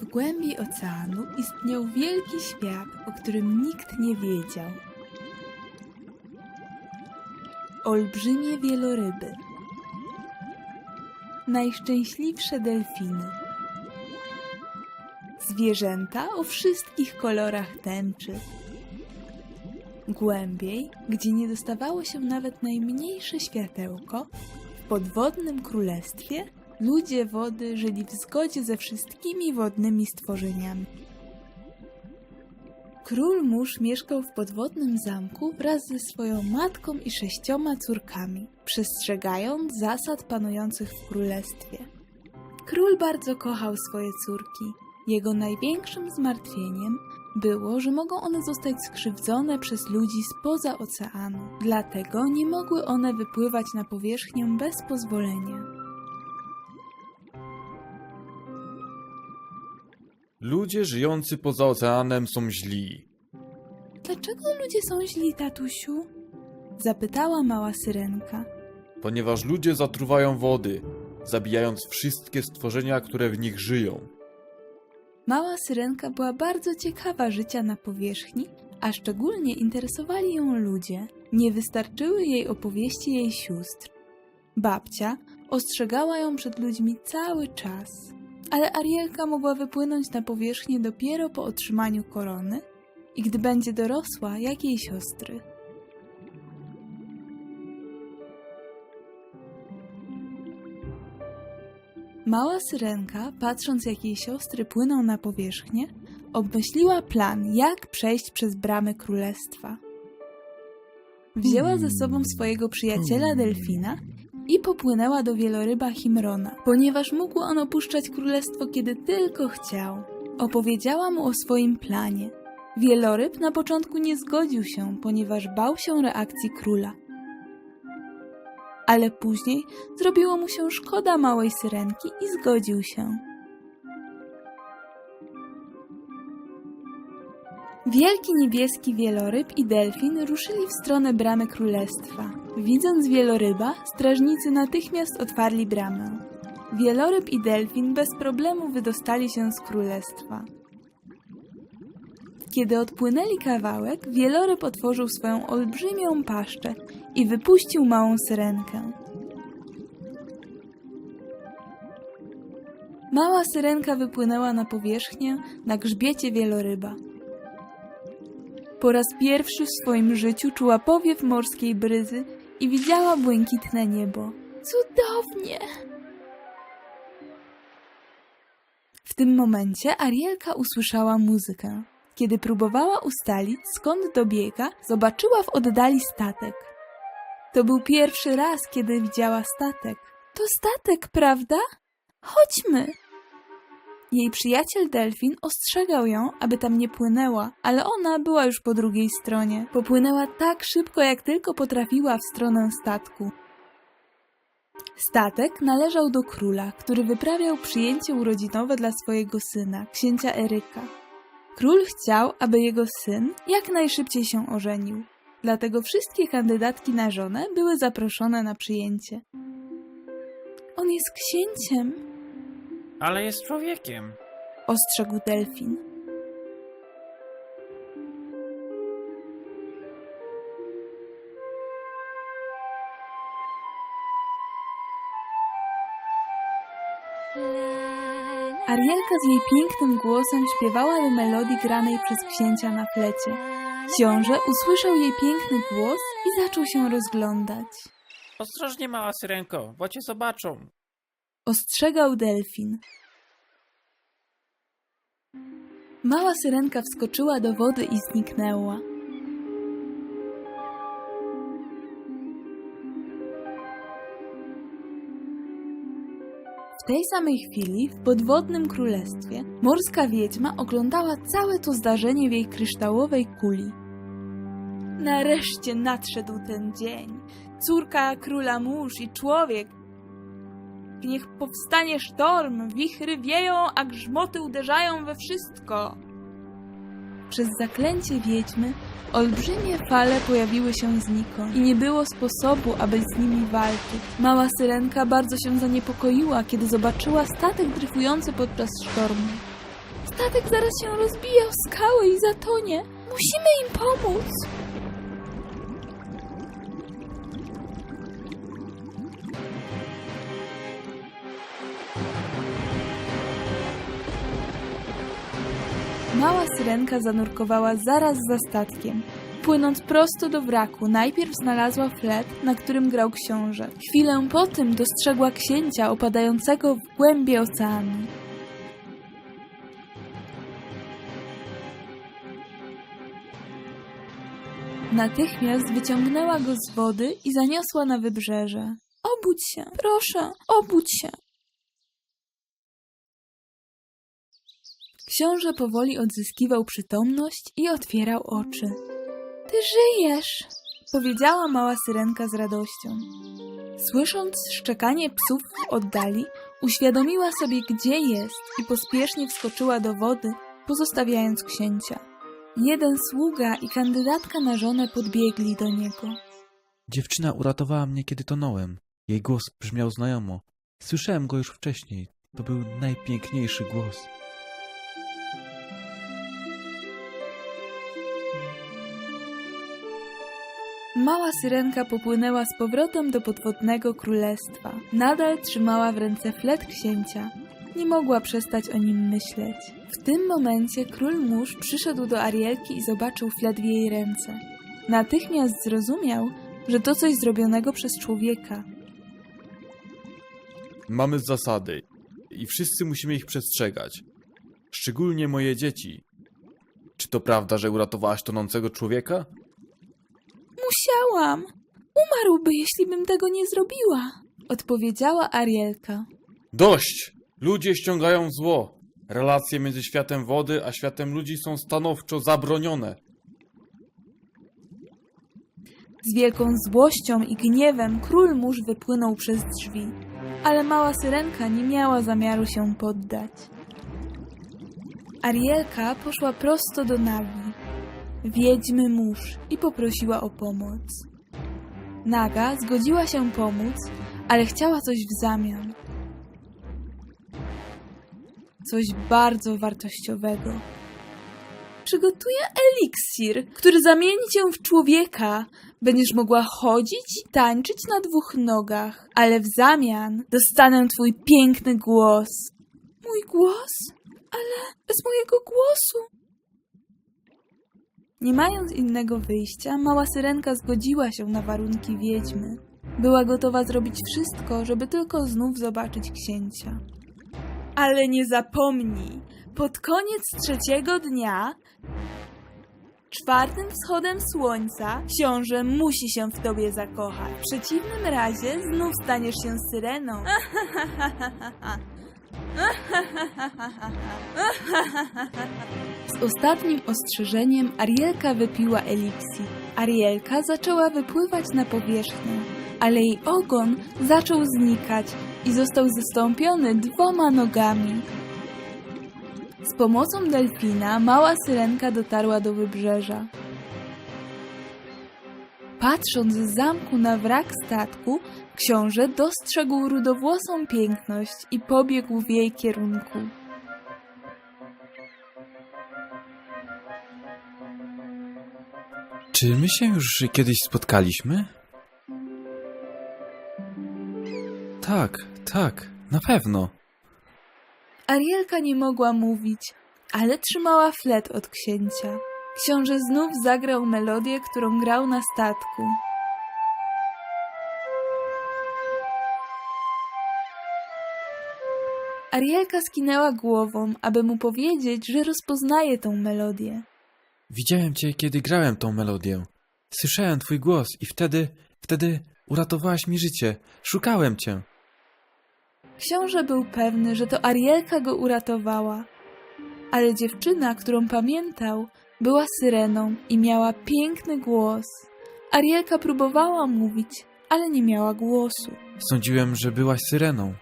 W głębi oceanu istniał wielki świat, o którym nikt nie wiedział. Olbrzymie wieloryby. Najszczęśliwsze delfiny. Zwierzęta o wszystkich kolorach tęczy. Głębiej, gdzie nie dostawało się nawet najmniejsze światełko, w podwodnym królestwie ludzie wody żyli w zgodzie ze wszystkimi wodnymi stworzeniami. Król mórz mieszkał w podwodnym zamku wraz ze swoją matką i sześcioma córkami, przestrzegając zasad panujących w królestwie. Król bardzo kochał swoje córki. Jego największym zmartwieniem było, że mogą one zostać skrzywdzone przez ludzi spoza oceanu, dlatego nie mogły one wypływać na powierzchnię bez pozwolenia. Ludzie żyjący poza oceanem są źli. Dlaczego ludzie są źli, tatusiu? Zapytała mała syrenka. Ponieważ ludzie zatruwają wody, zabijając wszystkie stworzenia, które w nich żyją. Mała syrenka była bardzo ciekawa życia na powierzchni, a szczególnie interesowali ją ludzie. Nie wystarczyły jej opowieści jej sióstr. Babcia ostrzegała ją przed ludźmi cały czas, ale Arielka mogła wypłynąć na powierzchnię dopiero po otrzymaniu korony i gdy będzie dorosła jak jej siostry. Mała syrenka, patrząc jak jej siostry płyną na powierzchnię, obmyśliła plan, jak przejść przez bramy królestwa. Wzięła ze sobą swojego przyjaciela delfina i popłynęła do wieloryba Himrona, ponieważ mógł on opuszczać królestwo kiedy tylko chciał. Opowiedziała mu o swoim planie. Wieloryb na początku nie zgodził się, ponieważ bał się reakcji króla. Ale później zrobiło mu się szkoda małej syrenki i zgodził się. Wielki niebieski wieloryb i delfin ruszyli w stronę bramy królestwa. Widząc wieloryba, strażnicy natychmiast otwarli bramę. Wieloryb i delfin bez problemu wydostali się z królestwa. Kiedy odpłynęli kawałek, wieloryb otworzył swoją olbrzymią paszczę i wypuścił małą syrenkę. Mała syrenka wypłynęła na powierzchnię na grzbiecie wieloryba. Po raz pierwszy w swoim życiu czuła powiew morskiej bryzy i widziała błękitne niebo. Cudownie! W tym momencie Arielka usłyszała muzykę. Kiedy próbowała ustalić, skąd dobiega, zobaczyła w oddali statek. To był pierwszy raz, kiedy widziała statek. To statek, prawda? Chodźmy! Jej przyjaciel delfin ostrzegał ją, aby tam nie płynęła, ale ona była już po drugiej stronie. Popłynęła tak szybko, jak tylko potrafiła w stronę statku. Statek należał do króla, który wyprawiał przyjęcie urodzinowe dla swojego syna, księcia Eryka. Król chciał, aby jego syn jak najszybciej się ożenił. Dlatego wszystkie kandydatki na żonę były zaproszone na przyjęcie. On jest księciem, Ale jest człowiekiem. ostrzegł delfin. Arielka z jej pięknym głosem śpiewała do melodii granej przez księcia na flecie. Książę usłyszał jej piękny głos i zaczął się rozglądać. Ostrożnie, mała syrenko, bo cię zobaczą. Ostrzegał delfin. Mała syrenka wskoczyła do wody i zniknęła. W tej samej chwili w podwodnym królestwie morska wiedźma oglądała całe to zdarzenie w jej kryształowej kuli. Nareszcie nadszedł ten dzień. Córka króla mórz i człowiek Niech powstanie sztorm, wichry wieją, a grzmoty uderzają we wszystko. Przez zaklęcie wiedźmy olbrzymie fale pojawiły się znikąd i nie było sposobu, aby z nimi walczyć. Mała syrenka bardzo się zaniepokoiła, kiedy zobaczyła statek dryfujący podczas sztormu. Statek zaraz się rozbije o skały i zatonie. Musimy im pomóc. Syrenka zanurkowała zaraz za statkiem. Płynąc prosto do wraku, najpierw znalazła flet, na którym grał książę. Chwilę po tym dostrzegła księcia opadającego w głębie oceanu. Natychmiast wyciągnęła go z wody i zaniosła na wybrzeże. Obudź się, proszę, obudź się. Książę powoli odzyskiwał przytomność i otwierał oczy. Ty żyjesz, powiedziała mała syrenka z radością. Słysząc szczekanie psów w oddali, uświadomiła sobie, gdzie jest i pospiesznie wskoczyła do wody, pozostawiając księcia. Jeden sługa i kandydatka na żonę podbiegli do niego. Dziewczyna uratowała mnie, kiedy tonąłem. Jej głos brzmiał znajomo. Słyszałem go już wcześniej. To był najpiękniejszy głos. Mała syrenka popłynęła z powrotem do podwodnego królestwa. Nadal trzymała w ręce flet księcia. Nie mogła przestać o nim myśleć. W tym momencie król mórz przyszedł do Arielki i zobaczył flet w jej ręce. Natychmiast zrozumiał, że to coś zrobionego przez człowieka. Mamy zasady i wszyscy musimy ich przestrzegać. Szczególnie moje dzieci. Czy to prawda, że uratowałaś tonącego człowieka? Musiałam. Umarłby, jeśli bym tego nie zrobiła, odpowiedziała Arielka. Dość! Ludzie ściągają zło. Relacje między światem wody a światem ludzi są stanowczo zabronione. Z wielką złością i gniewem król mórz wypłynął przez drzwi, ale mała syrenka nie miała zamiaru się poddać. Arielka poszła prosto do Nagi, wiedźmy mórz, i poprosiła o pomoc. Naga zgodziła się pomóc, ale chciała coś w zamian. Coś bardzo wartościowego. Przygotuję eliksir, który zamieni cię w człowieka. Będziesz mogła chodzić i tańczyć na dwóch nogach, ale w zamian dostanę twój piękny głos. Mój głos? Ale bez mojego głosu. Nie mając innego wyjścia, mała syrenka zgodziła się na warunki wiedźmy. Była gotowa zrobić wszystko, żeby tylko znów zobaczyć księcia. Ale nie zapomnij, pod koniec trzeciego dnia, czwartym wschodem słońca, książę musi się w tobie zakochać. W przeciwnym razie znów staniesz się syreną. Ostatnim ostrzeżeniem Arielka wypiła eliksir. Arielka zaczęła wypływać na powierzchnię, ale jej ogon zaczął znikać i został zastąpiony dwoma nogami. Z pomocą delfina mała syrenka dotarła do wybrzeża. Patrząc z zamku na wrak statku, książę dostrzegł rudowłosą piękność i pobiegł w jej kierunku. Czy my się już kiedyś spotkaliśmy? Tak, tak, na pewno. Arielka nie mogła mówić, ale trzymała flet od księcia. Książę znów zagrał melodię, którą grał na statku. Arielka skinęła głową, aby mu powiedzieć, że rozpoznaje tą melodię. Widziałem cię, kiedy grałem tą melodię. Słyszałem twój głos i wtedy, wtedy uratowałaś mi życie. Szukałem cię. Książę był pewny, że to Arielka go uratowała. Ale dziewczyna, którą pamiętał, była syreną i miała piękny głos. Arielka próbowała mówić, ale nie miała głosu. Sądziłem, że byłaś syreną.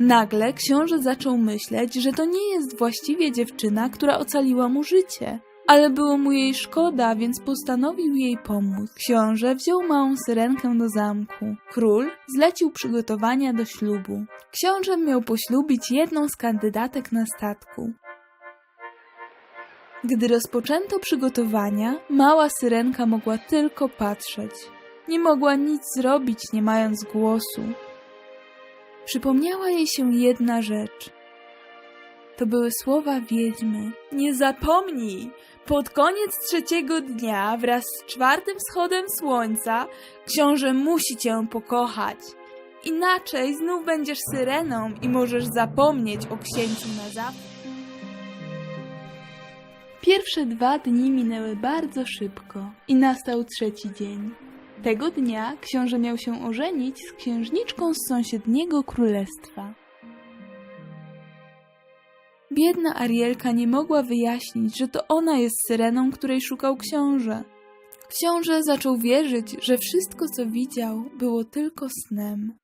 Nagle książę zaczął myśleć, że to nie jest właściwie dziewczyna, która ocaliła mu życie. Ale było mu jej szkoda, więc postanowił jej pomóc. Książę wziął małą syrenkę do zamku. Król zlecił przygotowania do ślubu. Książę miał poślubić jedną z kandydatek na statku. Gdy rozpoczęto przygotowania, mała syrenka mogła tylko patrzeć. Nie mogła nic zrobić, nie mając głosu. Przypomniała jej się jedna rzecz. To były słowa wiedźmy. Nie zapomnij! Pod koniec trzeciego dnia, wraz z czwartym wschodem słońca, książę musi cię pokochać. Inaczej znów będziesz syreną i możesz zapomnieć o księciu na zawsze. Pierwsze dwa dni minęły bardzo szybko i nastał trzeci dzień. Tego dnia książę miał się ożenić z księżniczką z sąsiedniego królestwa. Biedna Arielka nie mogła wyjaśnić, że to ona jest syreną, której szukał książę. Książę zaczął wierzyć, że wszystko, co widział, było tylko snem.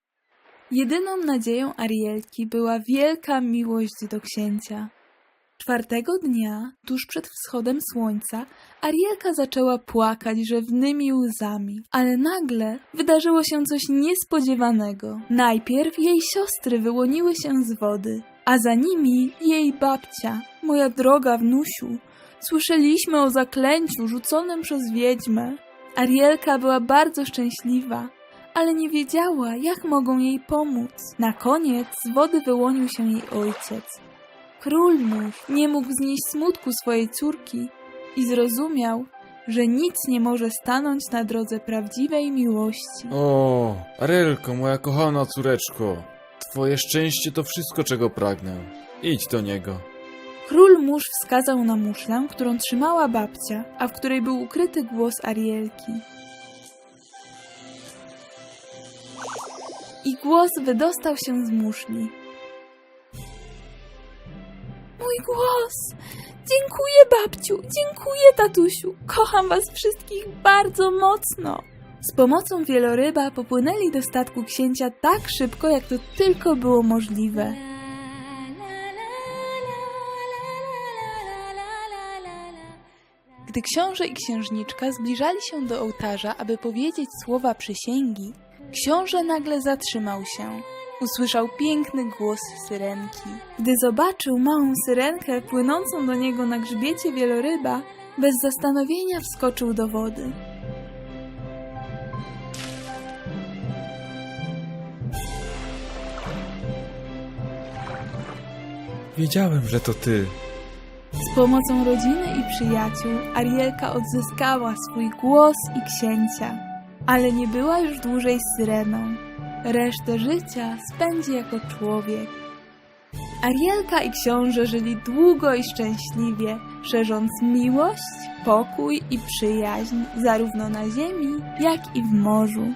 Jedyną nadzieją Arielki była wielka miłość do księcia. Czwartego dnia, tuż przed wschodem słońca, Arielka zaczęła płakać rzewnymi łzami, ale nagle wydarzyło się coś niespodziewanego. Najpierw jej siostry wyłoniły się z wody, a za nimi jej babcia, moja droga wnusiu. Słyszeliśmy o zaklęciu rzuconym przez wiedźmę. Arielka była bardzo szczęśliwa, ale nie wiedziała, jak mogą jej pomóc. Na koniec z wody wyłonił się jej ojciec. Król mórz nie mógł znieść smutku swojej córki i zrozumiał, że nic nie może stanąć na drodze prawdziwej miłości. O, Arelko, moja kochana córeczko. Twoje szczęście to wszystko, czego pragnę. Idź do niego. Król mórz wskazał na muszlę, którą trzymała babcia, a w której był ukryty głos Arielki. I głos wydostał się z muszli. Mój głos! Dziękuję, babciu! Dziękuję, tatusiu! Kocham was wszystkich bardzo mocno! Z pomocą wieloryba popłynęli do statku księcia tak szybko, jak to tylko było możliwe. Gdy książę i księżniczka zbliżali się do ołtarza, aby powiedzieć słowa przysięgi, książę nagle zatrzymał się. Usłyszał piękny głos syrenki. Gdy zobaczył małą syrenkę płynącą do niego na grzbiecie wieloryba, bez zastanowienia wskoczył do wody. Wiedziałem, że to ty. Z pomocą rodziny i przyjaciół Arielka odzyskała swój głos i księcia, ale nie była już dłużej syreną. Resztę życia spędzi jako człowiek. Arielka i książę żyli długo i szczęśliwie, szerząc miłość, pokój i przyjaźń zarówno na ziemi, jak i w morzu.